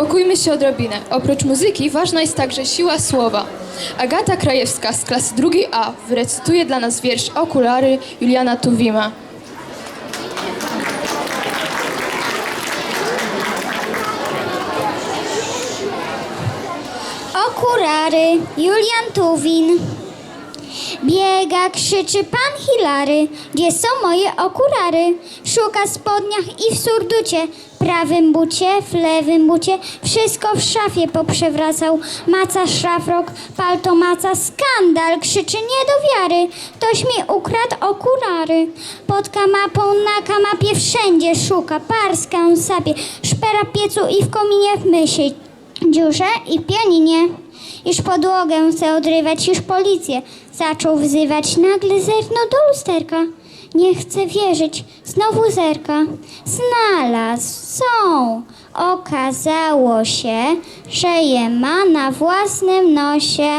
Uspokójmy się odrobinę. Oprócz muzyki ważna jest także siła słowa. Agata Krajewska z klasy drugiej A wyrecytuje dla nas wiersz Okulary Juliana Tuwima. Okulary, Julian Tuwin. Biega, krzyczy pan Hilary, gdzie są moje okulary? Szuka w spodniach i w surducie, prawym bucie, w lewym bucie, wszystko w szafie poprzewracał. Maca szlafrok, palto maca, skandal, krzyczy nie do wiary. Ktoś mi ukradł okulary. Pod kanapą, na kanapie wszędzie szuka, parskę sapie, szpera piecu i w kominie w mysiej dziurze i pianinie. Już podłogę chce odrywać, już policję zaczął wzywać. Nagle zerknął do lusterka. Nie chce wierzyć, znowu zerka. Znalazł, są. Okazało się, że je ma na własnym nosie.